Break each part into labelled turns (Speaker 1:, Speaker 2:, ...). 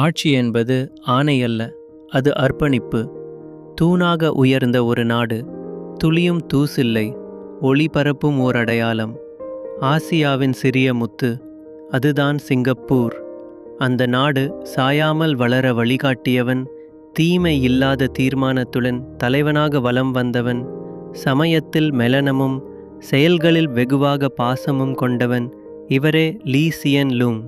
Speaker 1: ஆட்சி என்பது ஆணை அல்ல அது அர்ப்பணிப்பு. தூணாக உயர்ந்த ஒரு நாடு துளியும் தூசில்லை ஒளிபரப்பும் ஓர் அடையாளம் ஆசியாவின் சிறிய முத்து அதுதான் சிங்கப்பூர். அந்த நாடு சாயாமல் வளர வழிகாட்டியவன் தீமை இல்லாத தீர்மானத்துடன் தலைவனாக வலம் வந்தவன் சமயத்தில் மெலனமும் செயல்களில் வெகுவாக பாசமும் கொண்டவன் இவரே லீசியன் லூங்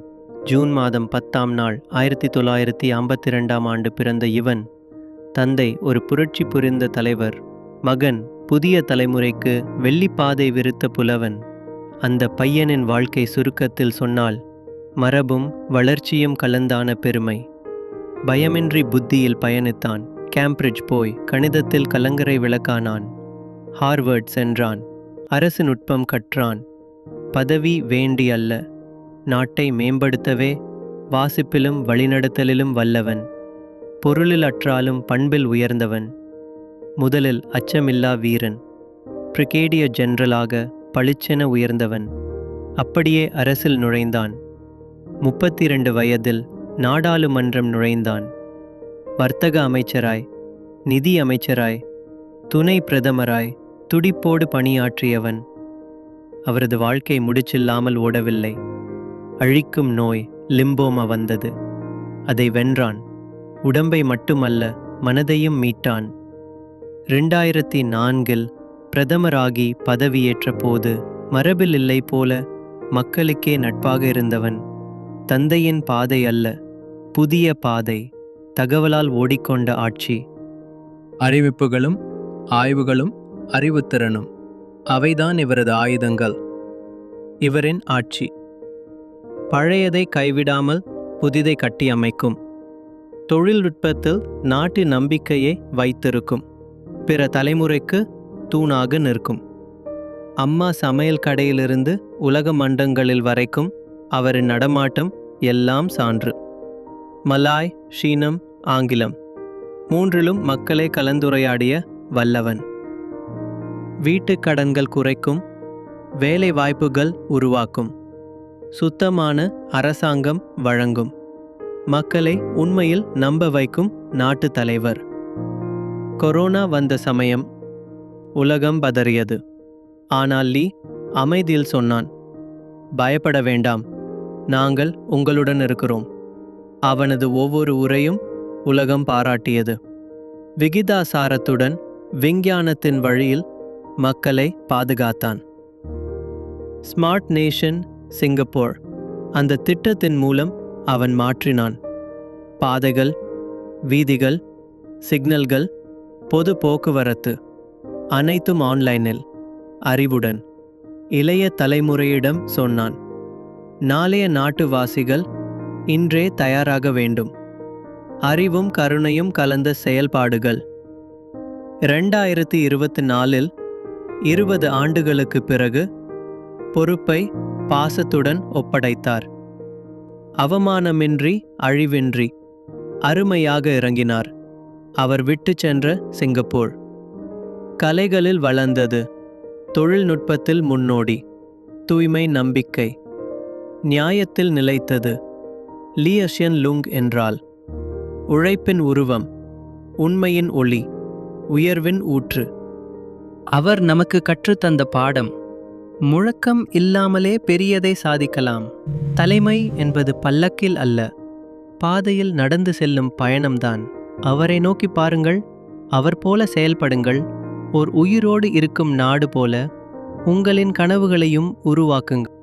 Speaker 1: ஜூன் மாதம் பத்தாம் நாள் ஆயிரத்தி தொள்ளாயிரத்தி ஐம்பத்தி ரெண்டாம் ஆண்டு பிறந்த இவன் தந்தை ஒரு புரட்சி புரிந்த தலைவர் மகன் புதிய தலைமுறைக்கு வெள்ளிப்பாதை விருத்த புலவன். அந்த பையனின் வாழ்க்கை சுருக்கத்தில் சொன்னால் மரபும் வளர்ச்சியும் கலந்தான பெருமை. பயமின்றி புத்தியில் பயணித்தான் கேம்பிரிட்ஜ் போய் கணிதத்தில் கலங்கரை விளக்கானான் ஹார்வர்ட் சென்றான் அரசு நுட்பம் கற்றான் பதவி வேண்டி அல்ல நாட்டை மேம்படுத்தவே வாசிப்பிலும் வழிநடத்தலிலும் வல்லவன். பொருளில் அற்றாலும் பண்பில் உயர்ந்தவன். முதலில் அச்சமில்லா வீரன். பிரிகேடிய ஜெனரலாக பளிச்சென உயர்ந்தவன். அப்படியே அரசில் நுழைந்தான். முப்பத்தி இரண்டு வயதில் நாடாளுமன்றம் நுழைந்தான். வர்த்தக அமைச்சராய் நிதி அமைச்சராய் துணை பிரதமராய் துடிப்போடு பணியாற்றியவன். அவரது வாழ்க்கை முடிச்சில்லாமல் ஓடவில்லை. அழிக்கும் நோய் லிம்போமா வந்தது. அதை வென்றான். உடம்பை மட்டுமல்ல மனதையும் மீட்டான். ரெண்டாயிரத்தி நான்கில் பிரதமராகி பதவியேற்ற போது மரபில் இல்லை போல மக்களுக்கே நட்பாக இருந்தவன். தந்தையின் பாதை அல்ல புதிய பாதை தகவலால் ஓடிக்கொண்ட ஆட்சி.
Speaker 2: அறிவிப்புகளும் ஆய்வுகளும் அறிவுத்திறனும் அவைதான் இவரது ஆயுதங்கள்.
Speaker 1: இவரின் ஆட்சி. பழையதை கைவிடாமல் புதிதை கட்டியமைக்கும். தொழில்நுட்பத்தில் நாட்டு நம்பிக்கையை வைத்திருக்கும். பிற தலைமுறைக்கு தூணாக நிற்கும். அம்மா சமையல் கடையிலிருந்து உலக மண்டங்களில் வரைக்கும் அவரின் நடமாட்டம் எல்லாம் சான்று. மலாய் ஷீனம் ஆங்கிலம். மூன்றிலும் மக்களை கலந்துரையாடிய வல்லவன். வீட்டுக் கடன்கள் குறைக்கும் வேலை வாய்ப்புகள் உருவாக்கும். சுத்தமான அரசாங்கம் வழங்கும். மக்களை உண்மையில் நம்ப வைக்கும் நாட்டு தலைவர். கொரோனா வந்த சமயம். உலகம் பதறியது. ஆனால் லீ அமைதியில் சொன்னான். பயப்பட வேண்டாம். நாங்கள் உங்களுடன் இருக்கிறோம். அவனது ஒவ்வொரு உரையும் உலகம் பாராட்டியது. விகிதாசாரத்துடன் விஞ்ஞானத்தின் வழியில் மக்களை பாதுகாத்தான். Smart nation Singapore. அந்த திட்டத்தின் மூலம் அவன் மாற்றினான். பாதைகள் வீதிகள் சிக்னல்கள் பொது போக்குவரத்து அனைத்தும் ஆன்லைனில். அறிவுடன் இளைய தலைமுறையிடம் சொன்னான் நாளைய நாட்டுவாசிகள் இன்றே தயாராக வேண்டும். அறிவும் கருணையும் கலந்த செயல்பாடுகள். இரண்டாயிரத்தி இருபத்தி நாலில் இருபது ஆண்டுகளுக்கு பிறகு பொறுப்பை பாசத்துடன் ஒப்படைத்தார். அவமானமின்றி அழிவின்றி அருமையாக இறங்கினார். அவர் விட்டு சென்ற சிங்கப்பூர். கலைகளில் வளர்ந்தது. தொழில்நுட்பத்தில் முன்னோடி. தூய்மை நம்பிக்கை. நியாயத்தில் நிலைத்தது. லியஷியன் லுங் என்றால் உழைப்பின் உருவம். உண்மையின் ஒளி. உயர்வின் ஊற்று. அவர் நமக்கு கற்றுத்தந்த பாடம். முழக்கம் இல்லாமலே பெரியதை சாதிக்கலாம். தலைமை என்பது பல்லக்கில் அல்ல பாதையில் நடந்து செல்லும் பயணம்தான். அவரை நோக்கி பாருங்கள் அவர் போல செயல்படுங்கள் ஓர் உயிரோடு இருக்கும் நாடு போல உங்களின் கனவுகளையும் உருவாக்குங்கள்.